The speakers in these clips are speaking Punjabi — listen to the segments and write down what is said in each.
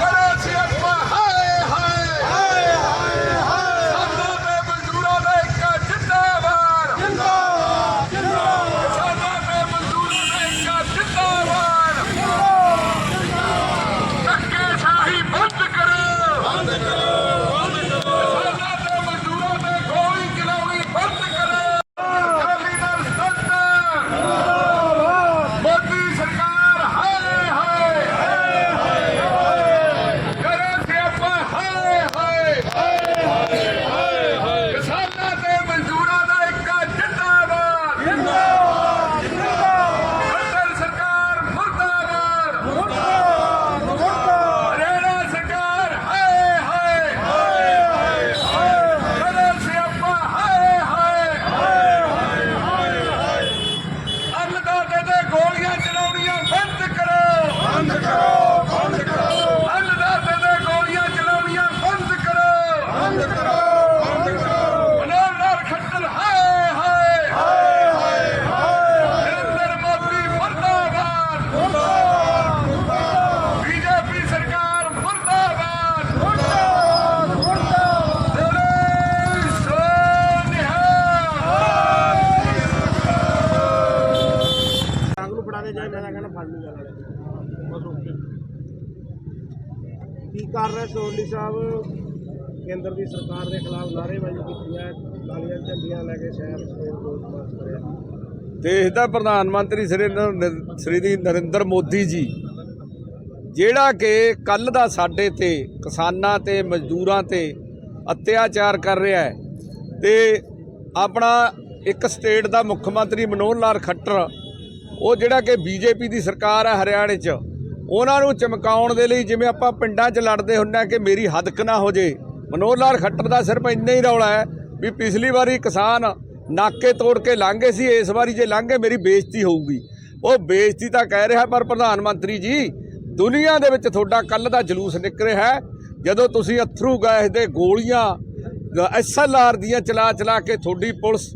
ਕਰੇ ਸਿਆਪਾ ਹਾਏ ਹਾਏ ਸਾਡਾ ਤੇ ਮਜ਼ਦੂਰਾਂ ਦਾ ਇੱਕ ਜਿੰਦਾਬਾਦ ਸਾਡਾ ਤੇ ਮਜ਼ਦੂਰਾਂ ਦਾ ਇੱਕ ਜਿੰਦਾਬਾਦ ਧੱਕੇ ਸ਼ਾਹੀ ਬੰਦ ਕਰੋ ਬੰਦ ਕਰੋ ਸਾਡਾ ਤੇ ਮਜ਼ਦੂਰਾਂ ਤੇ ਗੋਲੀ ਚਲਾਉਣੀ ਬੰਦ ਕਰੋ ਅਕਾਲੀ ਦਲ ਸੱਤਾ ਮੋਦੀ ਸਰਕਾਰ ਹਾਏ ਹਾਏ ਕਰੇ ਸਿਆਪਾ ਹਾਏ ਹਾਏ ਕਿਸਾਨਾਂ ਤੇ ਮਜ਼ਦੂਰਾਂ ਦਾ ਇੱਕ ਜਿੰਦਾਬਾਦ ਕੇਂਦਰ ਸਰਕਾਰ ਮੁਰਦਾਬਾਦ ਹਰਿਆਣਾ ਸਰਕਾਰ ਹਾਏ ਹਾਏ ਕਰੇ ਸਿਆਪਾ ਹਾਏ ਹਾਏ ਅੰਨਦਾਤੇ ਤੇ ਗੋਲੀਆਂ ਚਲਾਉਣੀਆਂ ਬੰਦ ਕਰੋ ਬੰਦ ਕਰੋ ਬੰਦ ਕਰੋ ਅੰਨਦਾਤੇ ਤੇ ਗੋਲੀਆਂ ਚਲਾਉਣੀਆਂ ਬੰਦ ਕਰੋ ਬੰਦ ਕਰੋ ਬੰਦ ਕਰੋ ਮਨੋਹਰ ਖੱਟਰ ਹਾਏ ਹਾਏ ਹਾਏ ਹਾਏ ਨਰਿੰਦਰ ਮੋਦੀ ਮੁਰਦਾਬਾਦ ਮੁਰਦਾਬਾਦ ਬੀਜੇਪੀ ਸਰਕਾਰ ਮੁਰਦਾਬਾਦ ਮੁਰਦਾਬਾਦ ਮੁਰਦਾਬਾਦ ਸੋਨਿਹਾ ਆਗ ਨੂੰ ਫੜਾ ਕੇ ਜਾਏ, ਮੈਂ ਤਾਂ ਕਹਿੰਦਾ ਫੜ ਨਹੀਂ ਜਾਣਾ ਬਸ ਓਕੇ ਕੀ ਕਰ ਰਹੇ ਸੋਲੀ ਸਾਹਿਬ? ਕੇਂਦਰ ਦੀ ਸਰਕਾਰ ਦੇ ਖਿਲਾਫ ਨਾਅਰੇਬਾਜ਼ੀ ਕੀਤੀ ਹੈ। ਕਾਲੀਆਂ ਝੰਡੀਆਂ ਲੈ ਕੇ ਸ਼ਹਿਰ ਸਟੇਟ ਰੋਡ ਮਾਰਚ ਕਰਿਆ। ਦੇਸ਼ ਦਾ ਪ੍ਰਧਾਨ ਮੰਤਰੀ ਸ੍ਰੀ ਸ੍ਰੀ ਨਰਿੰਦਰ ਮੋਦੀ ਜੀ, ਜਿਹੜਾ ਕਿ ਕੱਲ ਦਾ ਸਾਡੇ ਤੇ ਕਿਸਾਨਾਂ ਤੇ, ਮਜ਼ਦੂਰਾਂ ਤੇ ਅਤਿਆਚਾਰ ਕਰ ਰਿਹਾ ਹੈ। ਤੇ ਆਪਣਾ ਇੱਕ ਸਟੇਟ ਦਾ ਮੁੱਖ ਮੰਤਰੀ ਮਨੋਹਰ ਲਾਲ ਖੱਟਰ ਉਹ ਜਿਹੜਾ ਕਿ ਬੀਜੇਪੀ ਦੀ ਸਰਕਾਰ ਹੈ ਹਰਿਆਣੇ 'ਚ, ਉਹਨਾਂ ਨੂੰ ਚਮਕਾਉਣ ਦੇ ਲਈ ਜਿਵੇਂ ਆਪਾਂ ਪਿੰਡਾਂ 'ਚ ਲੜਦੇ ਹੁੰਦੇ ਆ ਕਿ ਮੇਰੀ ਹੱਦਕ ਨਾ ਹੋ ਜੇ। ਮਨੋਹਰ ਲਾਲ ਖੱਟਰ ਦਾ ਸਿਰਫ ਇੰਨਾ ਹੀ ਰੌਲਾ ਹੈ ਵੀ ਪਿਛਲੀ ਵਾਰੀ ਕਿਸਾਨ ਨਾਕੇ ਤੋੜ ਕੇ ਲੰਘੇ ਸੀ, ਇਸ ਵਾਰੀ ਜੇ ਲੰਘੇ ਮੇਰੀ ਬੇਇੱਜ਼ਤੀ ਹੋਊਗੀ। ਉਹ ਬੇਇੱਜ਼ਤੀ ਤਾਂ ਕਹਿ ਰਿਹਾ ਪਰ ਪ੍ਰਧਾਨ ਮੰਤਰੀ ਜੀ, ਦੁਨੀਆ ਦੇ ਵਿੱਚ ਤੁਹਾਡਾ ਕੱਲ ਦਾ ਜਲੂਸ ਨਿਕਲ ਰਿਹਾ ਹੈ। ਜਦੋਂ ਤੁਸੀਂ ਅਥਰੂ ਗੈਸ ਦੇ ਗੋਲੀਆਂ ਐਸਐਲਆਰ ਦੀਆਂ ਚਲਾ ਚਲਾ ਕੇ ਤੁਹਾਡੀ ਪੁਲਿਸ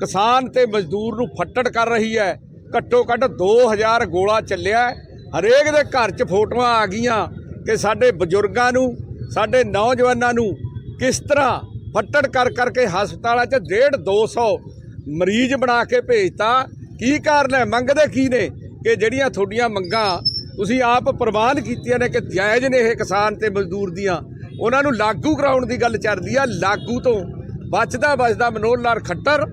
ਕਿਸਾਨ ਤੇ ਮਜ਼ਦੂਰ ਨੂੰ ਫੱਟੜ ਕਰ ਰਹੀ ਹੈ ਘੱਟੋ ਘੱਟ 2000 ਗੋਲਾ ਚੱਲਿਆ ਹਰੇਕ ਦੇ ਘਰ 'ਚ ਫੋਟੋਆਂ ਆ ਗਈਆਂ ਕਿ ਸਾਡੇ ਬਜ਼ੁਰਗਾਂ ਨੂੰ, ਸਾਡੇ ਨੌਜਵਾਨਾਂ ਨੂੰ ਕਿਸ ਤਰ੍ਹਾਂ ਫੱਟੜ ਕਰ ਕਰਕੇ ਹਸਪਤਾਲਾਂ 'ਚ 1.5 200 ਮਰੀਜ਼ ਬਣਾ ਕੇ ਭੇਜਤਾ। ਕੀ ਕਾਰਨ ਹੈ? ਮੰਗਦੇ ਕੀ ਨੇ ਕਿ ਜਿਹੜੀਆਂ ਤੁਹਾਡੀਆਂ ਮੰਗਾਂ ਤੁਸੀਂ ਆਪ ਪ੍ਰਵਾਨ ਕੀਤੀਆਂ ਨੇ ਕਿ ਜਾਇਜ਼ ਨੇ ਇਹ ਕਿਸਾਨ ਤੇ ਮਜ਼ਦੂਰ ਦੀਆਂ? ਉਹਨਾਂ ਨੂੰ ਲਾਗੂ ਕਰਾਉਣ ਦੀ ਗੱਲ ਚੱਲਦੀ ਆ। ਲਾਗੂ ਤੋਂ ਬਚਦਾ ਬਚਦਾ ਮਨੋਹਰ ਲਾਲ ਖੱਟਰ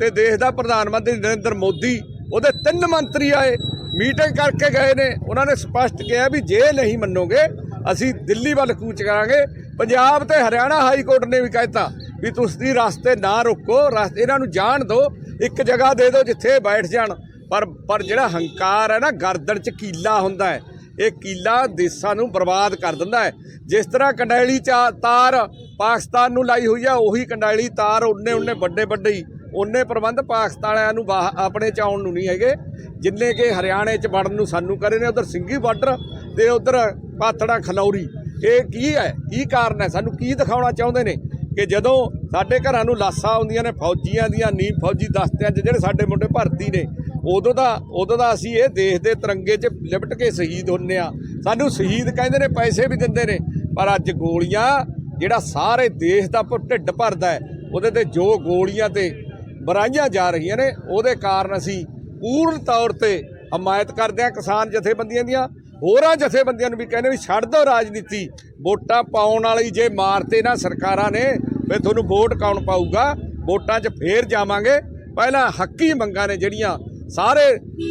ਤੇ ਦੇਸ਼ ਦਾ ਪ੍ਰਧਾਨ ਮੰਤਰੀ ਨਰਿੰਦਰ ਮੋਦੀ ਉਹਦੇ ਤਿੰਨ ਮੰਤਰੀ ਆਏ, ਮੀਟਿੰਗ ਕਰਕੇ ਗਏ ਨੇ। ਉਹਨਾਂ ਨੇ ਸਪਸ਼ਟ ਕਿਹਾ ਵੀ ਜੇ ਨਹੀਂ ਮੰਨੋਗੇ, ਅਸੀਂ ਦਿੱਲੀ ਵੱਲ ਕੂਚ ਕਰਾਂਗੇ। ਪੰਜਾਬ ਤੇ ਹਰਿਆਣਾ ਹਾਈ ਕੋਰਟ ਨੇ ਵੀ ਕਹਿਤਾ ਵੀ ਤੁਸੀਂ ਰਸਤੇ ਨਾ ਰੋਕੋ ਰਸਤੇ ਇਹਨਾਂ ਨੂੰ ਜਾਣ ਦਿਓ, ਇੱਕ ਜਗ੍ਹਾ ਦੇ ਦਿਓ ਜਿੱਥੇ ਬੈਠ ਜਾਣ। ਪਰ ਪਰ ਜਿਹੜਾ ਹੰਕਾਰ ਹੈ ਨਾ, ਗਰਦਨ 'ਚ ਕੀਲਾ ਹੁੰਦਾ ਹੈ। ਇਹ ਕੀਲਾ ਦੇਸ਼ਾਂ ਨੂੰ ਬਰਬਾਦ ਕਰ ਦਿੰਦਾ ਹੈ। ਜਿਸ ਤਰ੍ਹਾਂ ਕੰਡੈਲੀ ਚਾ- ਤਾਰ ਪਾਕਿਸਤਾਨ ਨੂੰ ਲਾਈ ਹੋਈ ਆ, ਉਹੀ ਕੰਡੈਲੀ ਤਾਰ ਉਹਨੇ ਉਹਨੇ ਵੱਡੇ ਵੱਡੇ ਹੀ ਉਹਨੇ ਪ੍ਰਬੰਧ ਪਾਕਿਸਤਾਨ ਵਾਲਿਆਂ ਨੂੰ ਬਾਹ- ਆਪਣੇ ਚ ਆਉਣ ਨੂੰ ਨਹੀਂ ਹੈਗੇ। ਜਿੰਨੇ ਕਿ ਹਰਿਆਣੇ ਚ ਵੜਨ ਨੂੰ ਸਾਨੂੰ ਕਰੇ ਨੇ, ਉਧਰ ਸਿੰਘੀ ਬਾਰਡਰ ਤੇ ਉਧਰ ਪਾਤੜਾ ਖਲੌਰੀ ਇਹ ਕੀ ਹੈ? ਕੀ ਕਾਰਨ ਹੈ? ਸਾਨੂੰ ਕੀ ਦਿਖਾਉਣਾ ਚਾਹੁੰਦੇ ਨੇ? ਕਿ ਜਦੋਂ ਸਾਡੇ ਘਰਾਂ ਨੂੰ ਲਾਸਾਂ ਆਉਂਦੀਆਂ ਨੇ, ਫੌਜੀਆਂ ਦੀਆਂ ਨੀਮ ਫੌਜੀ ਦਸਤਿਆਂ 'ਚ, ਜਿਹੜੇ ਸਾਡੇ ਮੁੰਡੇ ਭਰਤੀ ਨੇ, ਉਦੋਂ ਦਾ ਉਦੋਂ ਦਾ ਅਸੀਂ ਇਹ ਦੇਸ਼ ਦੇ ਤਿਰੰਗੇ 'ਚ ਲਿਪਟ ਕੇ ਸ਼ਹੀਦ ਹੁੰਨੇ ਆ। ਸਾਨੂੰ ਸ਼ਹੀਦ ਕਹਿੰਦੇ ਨੇ, ਪੈਸੇ ਵੀ ਦਿੰਦੇ ਨੇ। ਪਰ ਅੱਜ ਗੋਲੀਆਂ ਜਿਹੜਾ ਸਾਰੇ ਦੇਸ਼ ਦਾ ਢਿੱਡ ਭਰਦਾ ਹੈ, ਉਹਦੇ ਤੇ ਜੋ ਗੋਲੀਆਂ ਤੇ ਬਰਾਈਆਂ ਜਾ ਰਹੀਆਂ ਨੇ, ਉਹਦੇ ਕਾਰਨ ਅਸੀਂ ਪੂਰਨ ਤੌਰ ਤੇ ਹਮਾਇਤ ਕਰਦੇ ਹਾਂ ਕਿਸਾਨ ਜਥੇਬੰਦੀਆਂ ਦੀਆਂ। ਹੋਰਾਂ ਜਥੇਬੰਦੀਆਂ ਨੂੰ ਵੀ ਕਹਿੰਦੇ ਵੀ ਛੱਡ ਦਿਓ ਰਾਜਨੀਤੀ, ਵੋਟਾਂ ਪਾਉਣ ਵਾਲੀ ਜੇ ਮਾਰਤੇ ਨਾ ਸਰਕਾਰਾਂ ਨੇ, ਫਿਰ ਤੁਹਾਨੂੰ ਵੋਟ ਕੌਣ ਪਾਊਗਾ? ਵੋਟਾਂ 'ਚ ਫੇਰ ਜਾਵਾਂਗੇ। ਪਹਿਲਾਂ ਹੱਕੀ ਮੰਗਾਂ ਨੇ ਜਿਹੜੀਆਂ, ਸਾਰੇ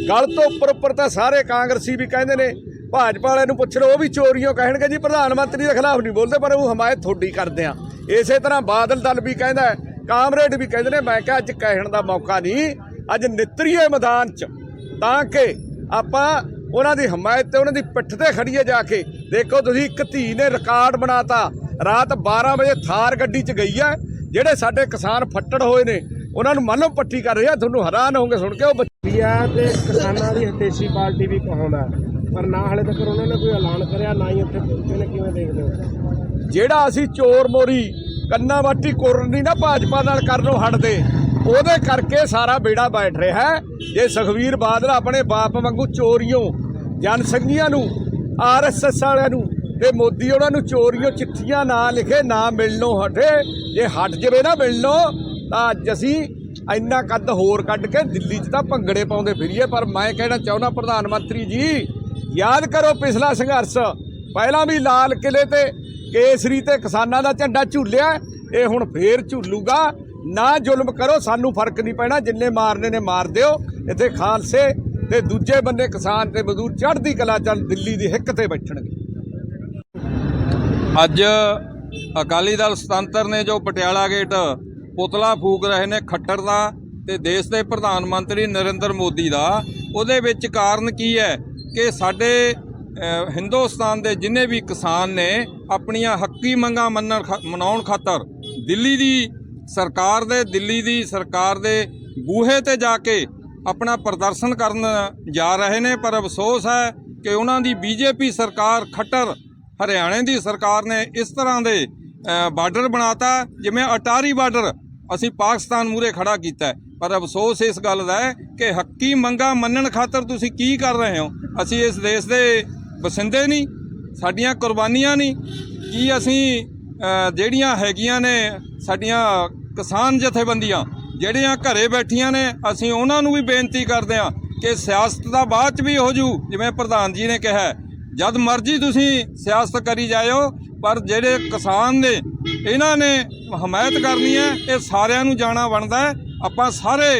ਗਲ ਤੋਂ ਉੱਪਰ ਉੱਪਰ ਤਾਂ ਸਾਰੇ ਕਾਂਗਰਸੀ ਵੀ ਕਹਿੰਦੇ ਨੇ, ਭਾਜਪਾ ਵਾਲਿਆਂ ਨੂੰ ਪੁੱਛ ਲਓ, ਉਹ ਵੀ ਚੋਰੀਆਂ ਕਹਿਣਗੇ ਜੀ, ਪ੍ਰਧਾਨ ਮੰਤਰੀ ਦੇ ਖਿਲਾਫ ਨਹੀਂ ਬੋਲਦੇ, ਪਰ ਉਹ ਹਮਾਇਤ ਤੁਹਾਡੀ ਕਰਦੇ ਆ ਇਸੇ ਤਰ੍ਹਾਂ ਬਾਦਲ ਦਲ ਵੀ ਕਹਿੰਦਾ ਕਾਮਰੇਡ ਵੀ ਕਹਿੰਦੇ ਨੇ ਮੈਂ ਕਿਹਾ ਅੱਜ ਕਹਿਣ ਦਾ ਮੌਕਾ ਨਹੀਂ ਅੱਜ ਨਿਤਰੀਏ ਮੈਦਾਨ 'ਚ। ਤਾਂ ਕਿ ਆਪਾਂ ਉਹਨਾਂ ਦੀ ਹਮਾਇਤ ਤੇ ਉਹਨਾਂ ਦੀ ਪਿੱਠ ਤੇ ਖੜੀਏ ਜਾ ਕੇ। ਦੇਖੋ ਤੁਸੀਂ ਇੱਕ ਧੀ ਨੇ ਰਿਕਾਰਡ ਬਣਾਤਾ। ਰਾਤ 12 ਵਜੇ ਥਾਰ ਗੱਡੀ 'ਚ ਗਈ ਹੈ ਜਿਹੜੇ ਸਾਡੇ ਕਿਸਾਨ ਫੱਟੜ ਹੋਏ ਨੇ ਉਹਨਾਂ ਨੂੰ ਮੰਨੋ ਪੱਟੀ ਕਰ ਰਹੇ ਤੁਹਾਨੂੰ ਹੈਰਾਨ ਹੋਵੋਗੇ ਸੁਣ ਕੇ ਉਹ ਬੱਚੇ ਇੰਡੀਆ ਤੇ ਕਿਸਾਨਾਂ ਦੀ ਹਿਤੈਸ਼ੀ ਪਾਰਟੀ ਵੀ ਕਹਾਉਂਦਾ ਪਰ ਨਾ ਹਾਲੇ ਤੱਕ ਉਹਨਾਂ ਨੇ ਕੋਈ ਐਲਾਨ ਕਰਿਆ ਨਾ ਹੀ ਉੱਥੇ ਪਹੁੰਚੇ ਨੇ ਕਿਵੇਂ ਦੇਖਦੇ ਹੋ? ਜਿਹੜਾ ਅਸੀਂ ਚੋਰ ਮੋਰੀ ਕੰਨਾ ਵਾਟੀ ਕੋਰਨੀ ਨਾ ਭਾਜਪਾ ਨਾਲ ਕਰਨੋਂ ਹਟਦੇ ਉਹਦੇ ਕਰਕੇ ਸਾਰਾ ਬੇੜਾ ਬੈਠ ਰਿਹਾ ਹੈ। ਜੇ ਸੁਖਵੀਰ ਬਾਦਲ ਆਪਣੇ ਬਾਪ ਵਾਂਗੂ ਚੋਰੀਆਂ ਚੋਰੀਓ ਜਨਸੰਘੀਆਂ ਨੂੰ ਆਰਐਸਐਸ ਵਾਲਿਆਂ ਨੂੰ ਤੇ ਮੋਦੀ ਉਹਨਾਂ ਨੂੰ ਚੋਰੀਓ ਚਿੱਠੀਆਂ ਨਾ ਲਿਖੇ, ਨਾ ਮਿਲਣੋਂ ਹਟੇ, ਜੇ ਹਟ ਜਵੇ ਨਾ ਮਿਲਣੋਂ, ਤਾਂ ਅੱਜ ਅਸੀਂ ਇੰਨਾ ਕੱਦ ਹੋਰ ਕੱਢ ਕੇ ਦਿੱਲੀ 'ਚ ਤਾਂ ਭੰਗੜੇ ਪਾਉਂਦੇ ਫਿਰੀਏ। ਪਰ ਮੈਂ ਕਹਿਣਾ ਚਾਹੁੰਦਾ, ਪ੍ਰਧਾਨ ਮੰਤਰੀ ਜੀ, ਯਾਦ ਕਰੋ ਪਿਛਲਾ ਸੰਘਰਸ਼। ਪਹਿਲਾਂ ਵੀ ਲਾਲ ਕਿਲੇ ਤੇ ਕੇਸਰੀ ਤੇ ਕਿਸਾਨਾਂ ਦਾ ਝੰਡਾ ਝੂਲਿਆ, ਇਹ ਹੁਣ ਫੇਰ ਝੂਲੂਗਾ। ਨਾ ਜ਼ੁਲਮ ਕਰੋ, ਸਾਨੂੰ ਫ਼ਰਕ ਨਹੀਂ ਪੈਣਾ, ਜਿੰਨੇ ਮਾਰਨੇ ਨੇ ਮਾਰ ਦਿਓ। ਇੱਥੇ ਖਾਲਸੇ ਤੇ ਦੂਜੇ ਬੰਨੇ ਕਿਸਾਨ ਤੇ ਮਜ਼ਦੂਰ ਚੜ੍ਹਦੀ ਕਲਾ ਚੱਲ ਦਿੱਲੀ ਦੀ ਹਿੱਕ ਤੇ ਬੈਠਣਗੇ। ਅੱਜ ਅਕਾਲੀ ਦਲ ਸੁਤੰਤਰ ਨੇ ਜੋ ਪਟਿਆਲਾ ਗੇਟ ਪੁਤਲਾ ਫੂਕ ਰਹੇ ਨੇ ਖੱਟਰ ਦਾ ਤੇ ਦੇਸ਼ ਦੇ ਪ੍ਰਧਾਨ ਮੰਤਰੀ ਨਰਿੰਦਰ ਮੋਦੀ ਦਾ, ਉਹਦੇ ਵਿੱਚ ਕਾਰਨ ਕੀ ਹੈ ਕਿ ਸਾਡੇ ਹਿੰਦੁਸਤਾਨ ਦੇ ਜਿੰਨੇ ਵੀ ਕਿਸਾਨ ਨੇ ਆਪਣੀਆਂ ਹੱਕੀ ਮੰਗਾਂ ਮੰਨਣ ਖਾ- ਮਨਾਉਣ ਖਾਤਰ ਦਿੱਲੀ ਦੀ ਸਰਕਾਰ ਦੇ ਦਿੱਲੀ ਦੀ ਸਰਕਾਰ ਦੇ ਬੂਹੇ ਤੇ ਜਾ ਕੇ ਆਪਣਾ ਪ੍ਰਦਰਸ਼ਨ ਕਰਨ ਜਾ ਰਹੇ ਨੇ ਪਰ ਅਫਸੋਸ ਹੈ ਕਿ ਉਹਨਾਂ ਦੀ ਬੀਜੇਪੀ ਸਰਕਾਰ ਖੱਟਰ ਹਰਿਆਣੇ ਦੀ ਸਰਕਾਰ ਨੇ ਇਸ ਤਰ੍ਹਾਂ ਦੇ ਅ, ਬਾਰਡਰ ਬਣਾਤਾ ਜਿਵੇਂ ਅਟਾਰੀ ਬਾਰਡਰ ਅਸੀਂ ਪਾਕਿਸਤਾਨ ਮੂਰੇ ਖੜਾ ਕੀਤਾ ਪਰ ਅਫਸੋਸ ਇਸ ਗੱਲ ਦਾ ਹੈ ਕਿ ਹੱਕੀ ਮੰਗਾ ਮੰਨਣ ਖਾਤਰ ਤੁਸੀਂ ਕੀ ਕਰ ਰਹੇ ਹੋ? ਅਸੀਂ ਇਸ ਦੇਸ਼ ਦੇ ਵਸਿੰਦੇ ਨਹੀਂ, ਸਾਡੀਆਂ ਕੁਰਬਾਨੀਆਂ ਨਹੀਂ, ਕੀ ਅਸੀਂ ਜਿਹੜੀਆਂ ਹੈਗੀਆਂ ਨੇ ਸਾਡੀਆਂ ਕਿਸਾਨ ਜਥੇਬੰਦੀਆਂ, ਜਿਹੜੀਆਂ ਘਰੇ ਬੈਠੀਆਂ ਨੇ, ਅਸੀਂ ਉਹਨਾਂ ਨੂੰ ਵੀ ਬੇਨਤੀ ਕਰਦੇ ਹਾਂ ਕਿ ਸਿਆਸਤ ਦਾ ਬਾਅਦ ਚ ਵੀ ਹੋ ਜੂ, ਜਿਵੇਂ ਪ੍ਰਧਾਨ ਜੀ ਨੇ ਕਿਹਾ ਜਦ ਮਰਜ਼ੀ ਤੁਸੀਂ ਸਿਆਸਤ ਕਰੀ ਜਾਇਓ, ਪਰ ਜਿਹੜੇ ਕਿਸਾਨ ਨੇ, ਇਹਨਾਂ ਨੇ ਹਮਾਇਤ ਕਰਨੀ ਹੈ, ਇਹ ਸਾਰਿਆਂ ਨੂੰ ਜਾਣਾ ਬਣਦਾ ਹੈ। ਆਪਾਂ ਸਾਰੇ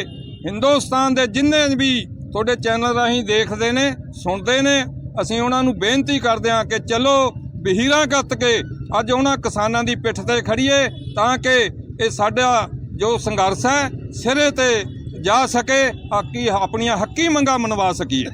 ਹਿੰਦੁਸਤਾਨ ਦੇ ਜਿੰਨੇ ਵੀ ਤੁਹਾਡੇ ਚੈਨਲ ਰਾਹੀਂ ਦੇਖਦੇ ਨੇ, ਸੁਣਦੇ ਨੇ ਅਸੀਂ ਉਹਨਾਂ ਨੂੰ ਬੇਨਤੀ ਕਰਦੇ ਹਾਂ ਕਿ ਚਲੋ ਬਹੀਰਾਂ ਗੱਤ ਕੇ ਅੱਜ ਉਹਨਾਂ ਕਿਸਾਨਾਂ ਦੀ ਪਿੱਠ ਤੇ ਖੜੀਏ ਤਾਂ ਕਿ ਇਹ ਸਾਡਾ ਜੋ ਸੰਘਰਸ਼ ਹੈ ਸਿਰੇ ਤੇ ਜਾ ਸਕੇ ਆਕੀ ਆਪਣੀਆਂ ਹੱਕੀ ਮੰਗਾਂ ਮਨਵਾ ਸਕੀਏ।